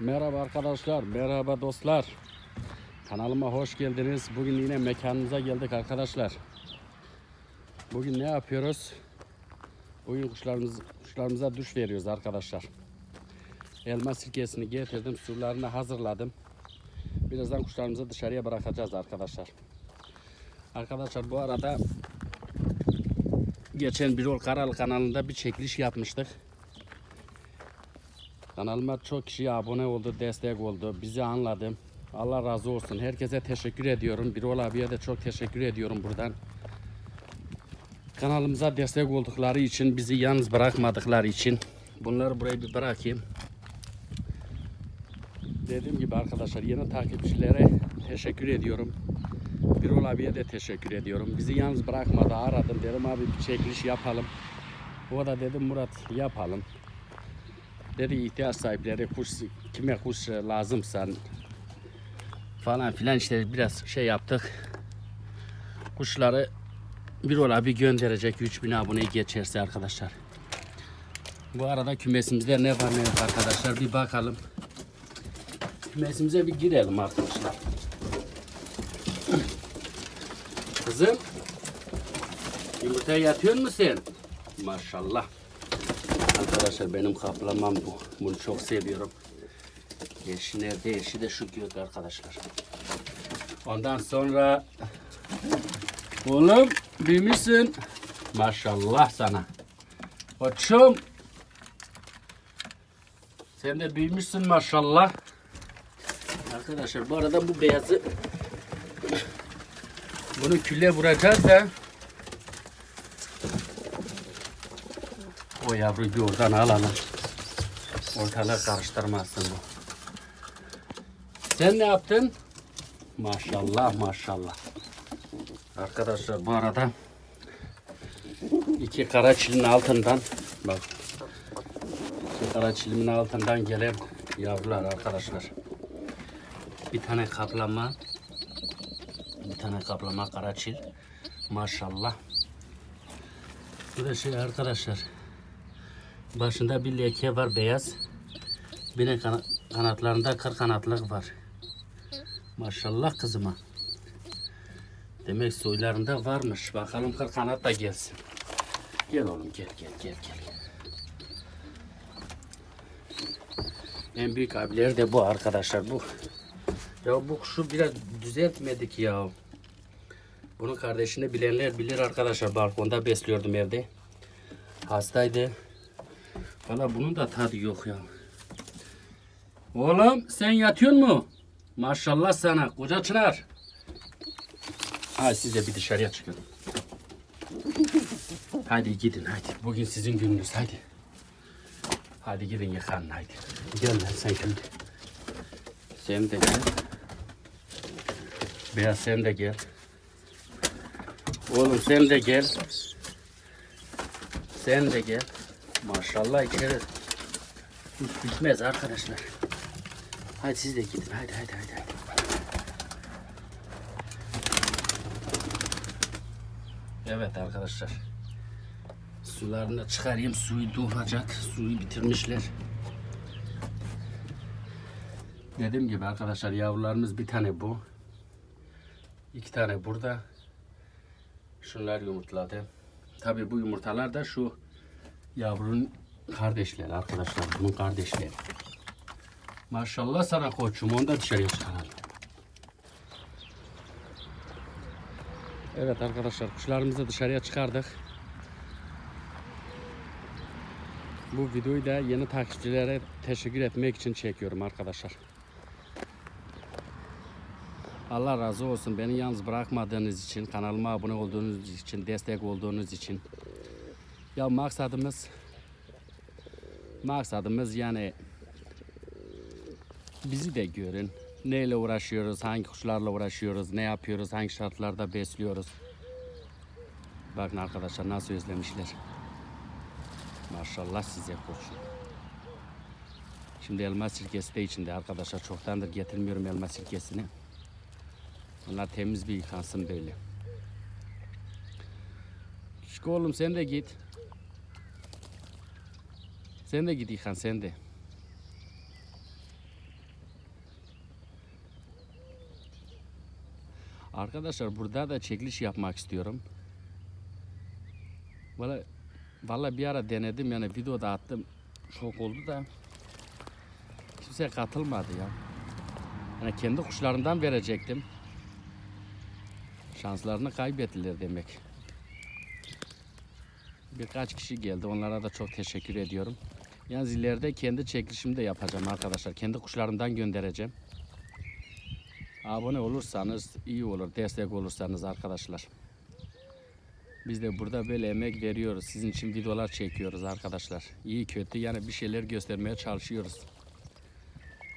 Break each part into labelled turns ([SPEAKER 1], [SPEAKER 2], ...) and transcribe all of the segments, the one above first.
[SPEAKER 1] Merhaba arkadaşlar, merhaba dostlar. Kanalıma hoş geldiniz. Bugün yine mekanımıza geldik arkadaşlar. Bugün ne yapıyoruz? Bugün kuşlarımız, kuşlarımıza duş veriyoruz arkadaşlar. Elma sirkesini getirdim, sularını hazırladım. Birazdan kuşlarımızı dışarıya bırakacağız arkadaşlar. Arkadaşlar bu arada geçen Birol Karal kanalında bir çekiliş yapmıştık. Kanalıma çok kişi abone oldu, destek oldu, bizi anladı. Allah razı olsun. Herkese teşekkür ediyorum. Birol abiye de çok teşekkür ediyorum buradan. Kanalımıza destek oldukları için, bizi yalnız bırakmadıkları için. Bunları buraya bir bırakayım. Dediğim gibi arkadaşlar yeni takipçilere teşekkür ediyorum. Birol abiye de teşekkür ediyorum. Bizi yalnız bırakmadı. Aradım. Dedim abi bir çekiliş yapalım. O da dedim Murat yapalım. Dedi ihtiyaç sahipleri kuş kime kuş lazımsa falan filan işte biraz şey yaptık. Kuşları bir ola bir gönderecek 3000 aboneyi geçerse arkadaşlar. Bu arada kümesimizde ne var ne yok arkadaşlar bir bakalım. Kümesimize bir girelim arkadaşlar. Kızım yumurtaya yatıyor musun? Maşallah. Arkadaşlar benim kaplamam bu. Bunu çok seviyorum. Eşi nerede? Eşi de şu gök arkadaşlar. Ondan sonra oğlum büyümüşsün. Maşallah sana. Koçum. Sen de büyümüşsün maşallah. Arkadaşlar bu arada bu beyazı bunu külle vuracağız da O yavruyu bir oradan alalım. Ortalığı karıştırmasın bu. Sen ne yaptın? Maşallah maşallah. Arkadaşlar bu arada iki kara çilin altından bak iki kara çilimin altından gelen yavrular arkadaşlar. Bir tane kaplama bir tane kaplama kara çil. Maşallah. Bu da şey arkadaşlar. Başında bir leke var beyaz. Bir de kana- kanatlarında kır kanatlık var. Maşallah kızıma. Demek soylarında varmış. Bakalım kır kanat da gelsin. Gel oğlum gel gel gel gel. En büyük abileri de bu arkadaşlar bu. Ya bu kuşu biraz düzeltmedik ya. Bunun kardeşini bilenler bilir arkadaşlar. Balkonda besliyordum evde. Hastaydı. Valla bunun da tadı yok ya. Oğlum sen yatıyor mu? Maşallah sana koca çınar. Hadi siz de bir dışarıya çıkın. Hadi gidin hadi. Bugün sizin gününüz hadi. Hadi gidin yıkanın hadi. Gel lan sen şimdi. Sen de gel. Beyaz sen de gel. Oğlum sen de gel. Sen de gel. Maşallah içeri hiç bitmez arkadaşlar. Hadi siz de gidin. Hadi hadi hadi. Evet arkadaşlar. Sularını çıkarayım. Suyu dolacak. Suyu bitirmişler. Dediğim gibi arkadaşlar yavrularımız bir tane bu. iki tane burada. Şunlar yumurtladı. Tabii bu yumurtalar da şu yavrunun kardeşleri arkadaşlar. Bunun kardeşleri. Maşallah sana koçum. Onu da dışarıya çıkaralım. Evet arkadaşlar kuşlarımızı dışarıya çıkardık. Bu videoyu da yeni takipçilere teşekkür etmek için çekiyorum arkadaşlar. Allah razı olsun beni yalnız bırakmadığınız için, kanalıma abone olduğunuz için, destek olduğunuz için. Ya maksadımız maksadımız yani bizi de görün. Neyle uğraşıyoruz, hangi kuşlarla uğraşıyoruz, ne yapıyoruz, hangi şartlarda besliyoruz. Bakın arkadaşlar nasıl özlemişler. Maşallah size koçum. Şimdi elma sirkesi de içinde arkadaşlar. Çoktandır getirmiyorum elma sirkesini. Onlar temiz bir yıkansın böyle. Şiko oğlum sen de git. Sen de git yıkan sen de. Arkadaşlar burada da çekiliş yapmak istiyorum. Valla, valla bir ara denedim yani videoda attım. Şok oldu da kimse katılmadı ya. Yani kendi kuşlarından verecektim. Şanslarını kaybettiler demek. Birkaç kişi geldi. Onlara da çok teşekkür ediyorum. Yalnız ileride kendi çekilişimi de yapacağım arkadaşlar. Kendi kuşlarımdan göndereceğim. Abone olursanız iyi olur. Destek olursanız arkadaşlar. Biz de burada böyle emek veriyoruz. Sizin için videolar çekiyoruz arkadaşlar. İyi kötü yani bir şeyler göstermeye çalışıyoruz.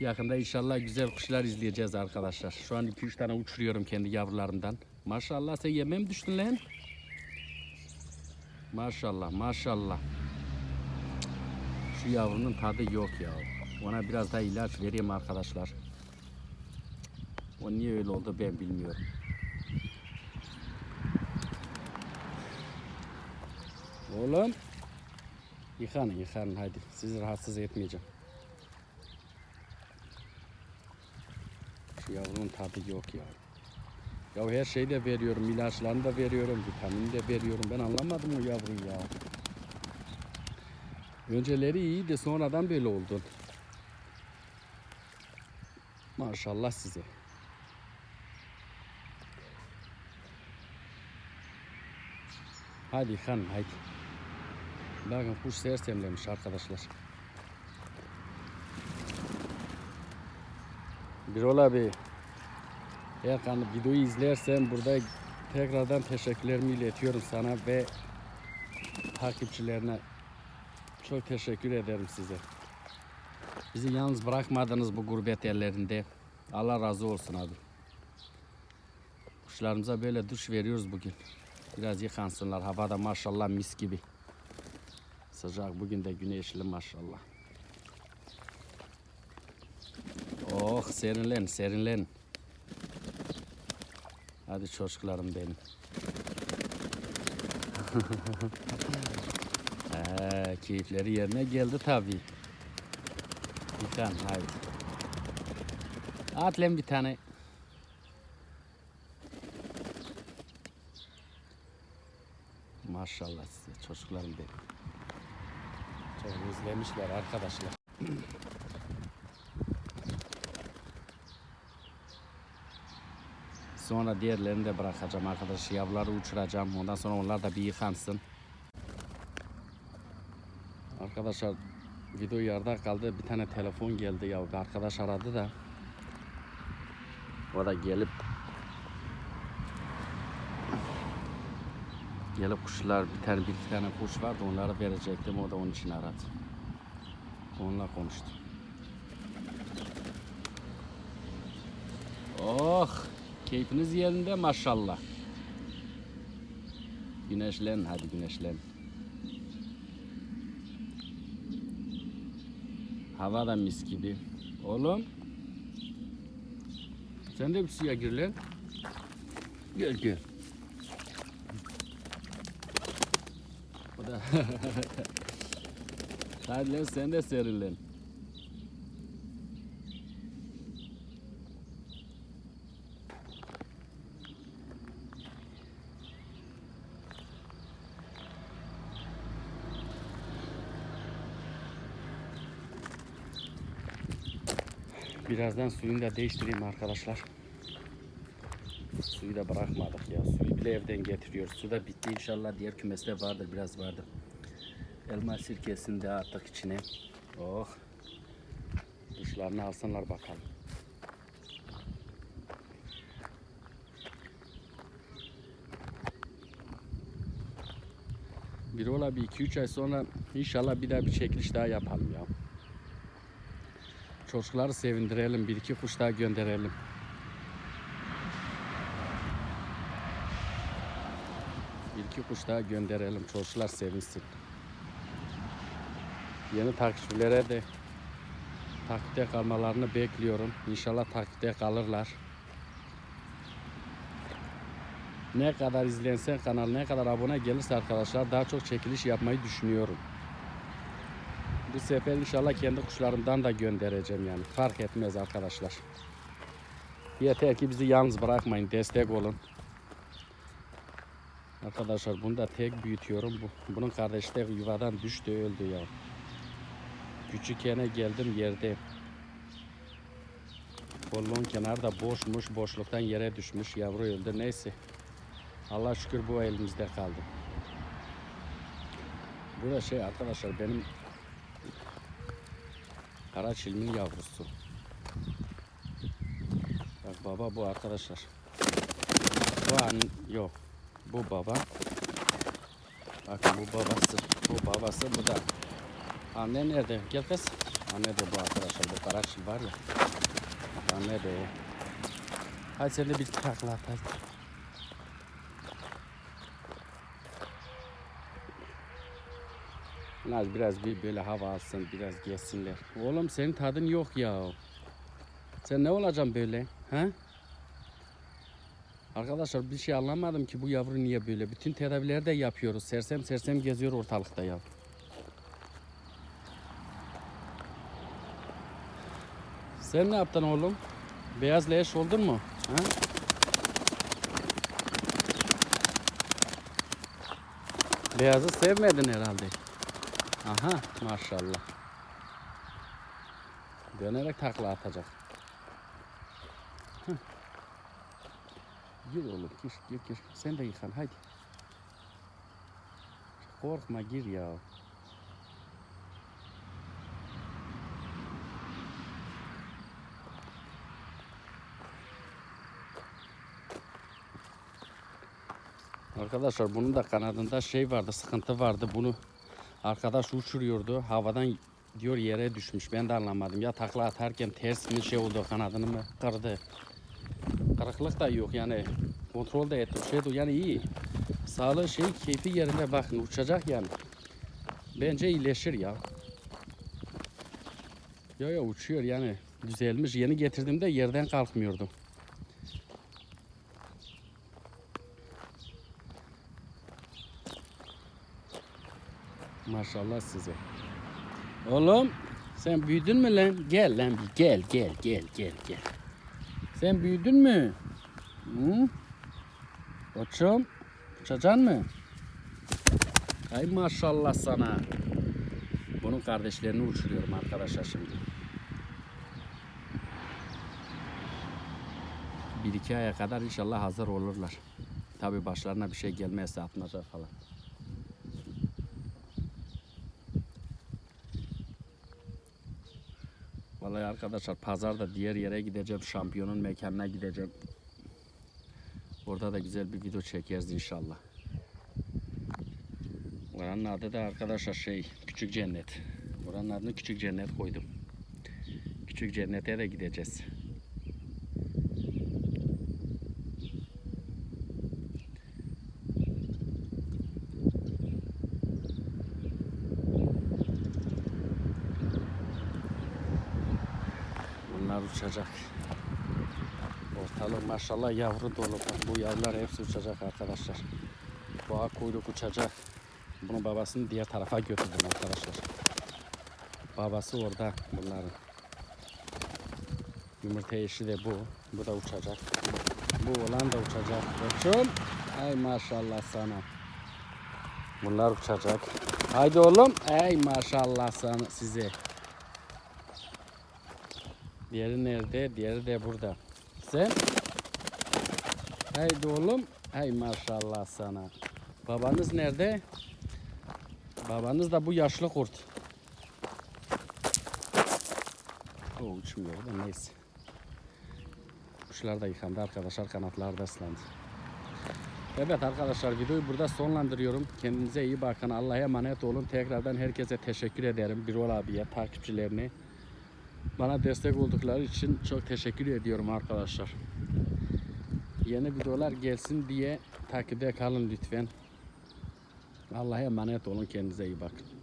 [SPEAKER 1] Yakında inşallah güzel kuşlar izleyeceğiz arkadaşlar. Şu an 2-3 tane uçuruyorum kendi yavrularımdan. Maşallah sen yemeğe mi düştün lan? Maşallah maşallah. Şu yavrunun tadı yok ya. Ona biraz daha ilaç vereyim arkadaşlar. O niye öyle oldu ben bilmiyorum. Oğlum. Yıkanın yıkanın hadi. Sizi rahatsız etmeyeceğim. Şu yavrunun tadı yok ya. Ya her şeyi de veriyorum. ilaçlarını da veriyorum. Vitamin de veriyorum. Ben anlamadım o yavruyu ya. Önceleri iyiydi. Sonradan böyle oldu. Maşallah size. Hadi hanım hadi. Bakın kuş sersemlemiş arkadaşlar. Birol abi. Erkan videoyu izlersen burada tekrardan teşekkürlerimi iletiyorum sana ve takipçilerine çok teşekkür ederim size. Bizi yalnız bırakmadınız bu gurbet yerlerinde. Allah razı olsun abi. Kuşlarımıza böyle duş veriyoruz bugün. Biraz yıkansınlar. Havada maşallah mis gibi. Sıcak bugün de güneşli maşallah. Oh serinlen serinlen. Hadi çocuklarım benim. He, keyifleri yerine geldi tabii. Bir tane haydi. At lan bir tane. Maşallah size çocuklarım benim. Çok özlemişler arkadaşlar. Sonra diğerlerini de bırakacağım arkadaş. Yavruları uçuracağım. Ondan sonra onlar da bir yıkansın. Arkadaşlar video yarıda kaldı. Bir tane telefon geldi ya. Arkadaş aradı da. O da gelip gelip kuşlar bir tane bir iki tane kuş vardı onları verecektim. O da onun için aradı. Onunla konuştum. Oh keyfiniz yerinde maşallah. Güneşlen hadi güneşlen. Hava da mis gibi. Oğlum. Sen de bir suya gir lan. Gel gel. O da Hadi lan sen de serin Birazdan suyunu da değiştireyim arkadaşlar. Suyu da bırakmadık ya. Suyu bile evden getiriyoruz. Su da bitti inşallah. Diğer kümeste vardır biraz vardır. Elma sirkesini de attık içine. Oh. Duşlarını alsınlar bakalım. Bir ola bir iki üç ay sonra inşallah bir daha bir çekiliş daha yapalım ya. Çocukları sevindirelim. Bir iki kuş daha gönderelim. Bir iki kuş daha gönderelim. Çocuklar sevinsin. Yeni takipçilere de takipte kalmalarını bekliyorum. İnşallah takipte kalırlar. Ne kadar izlense kanal ne kadar abone gelirse arkadaşlar daha çok çekiliş yapmayı düşünüyorum. Bu sefer inşallah kendi kuşlarımdan da göndereceğim yani. Fark etmez arkadaşlar. Yeter ki bizi yalnız bırakmayın, destek olun. Arkadaşlar bunu da tek büyütüyorum. Bu, bunun kardeşi de yuvadan düştü öldü ya. Küçükkene geldim yerde. Kolluğun kenarı da boşmuş. Boşluktan yere düşmüş. Yavru öldü. Neyse. Allah şükür bu elimizde kaldı. Bu da şey arkadaşlar benim kara çilmin yavrusu. Bak baba bu arkadaşlar. Bu an yok. Bu baba. Bakın bu babası. Bu babası bu da. Anne nerede? Gel kız. Anne de bu arkadaşlar. Bu kara çil var ya. Anne de o. Hadi sen de bir takla hadi. Naz biraz bir böyle hava alsın, biraz geçsinler. Oğlum senin tadın yok ya. Sen ne olacaksın böyle? Ha? Arkadaşlar bir şey anlamadım ki bu yavru niye böyle. Bütün tedavileri de yapıyoruz. Sersem sersem geziyor ortalıkta ya. Sen ne yaptın oğlum? Beyaz leş oldun mu? Ha? Beyazı sevmedin herhalde. Aha maşallah. Dönerek takla atacak. Heh. Gir oğlum gir gir gir. Sen de yıkan hadi. Korkma gir ya. Arkadaşlar bunun da kanadında şey vardı, sıkıntı vardı. Bunu arkadaş uçuruyordu. Havadan diyor yere düşmüş. Ben de anlamadım. Ya takla atarken ters mi şey oldu kanadını mı kırdı. Kırıklık da yok yani. Kontrol de ettim. Şey de yani iyi. Sağlığı şey keyfi yerinde bakın uçacak yani. Bence iyileşir ya. Ya ya uçuyor yani. Düzelmiş. Yeni getirdiğimde yerden kalkmıyordu. Maşallah size. Oğlum sen büyüdün mü lan? Gel lan bir gel gel gel gel gel. Sen büyüdün mü? Hı? Koçum uçacaksın mı? Ay maşallah sana. Bunun kardeşlerini uçuruyorum arkadaşlar şimdi. Bir iki aya kadar inşallah hazır olurlar. Tabi başlarına bir şey gelmezse atmaca falan. Vallahi arkadaşlar pazarda diğer yere gideceğim. Şampiyonun mekanına gideceğim. Orada da güzel bir video çekeriz inşallah. Oranın adı da arkadaşlar şey Küçük Cennet. Oranın adını Küçük Cennet koydum. Küçük Cennet'e de gideceğiz. Bunlar uçacak. Ortalık maşallah yavru dolu. Bu yavrular hepsi uçacak arkadaşlar. Boğa kuyruk uçacak. Bunu babasını diğer tarafa götürdüm arkadaşlar. Babası orada bunların. Yumurta eşi de bu. Bu da uçacak. Bu olan da uçacak. Koçum. Ay maşallah sana. Bunlar uçacak. Haydi oğlum. Ey maşallah sana size. Diğeri nerede? Diğeri de burada. Sen? Haydi oğlum. Hay maşallah sana. Babanız nerede? Babanız da bu yaşlı kurt. O uçmuyor da neyse. Kuşlar da yıkandı arkadaşlar. Kanatlar da ıslandı. Evet arkadaşlar videoyu burada sonlandırıyorum. Kendinize iyi bakın. Allah'a emanet olun. Tekrardan herkese teşekkür ederim. Birol abiye, takipçilerine. Bana destek oldukları için çok teşekkür ediyorum arkadaşlar. Yeni videolar gelsin diye takipte kalın lütfen. Allah'a emanet olun. Kendinize iyi bakın.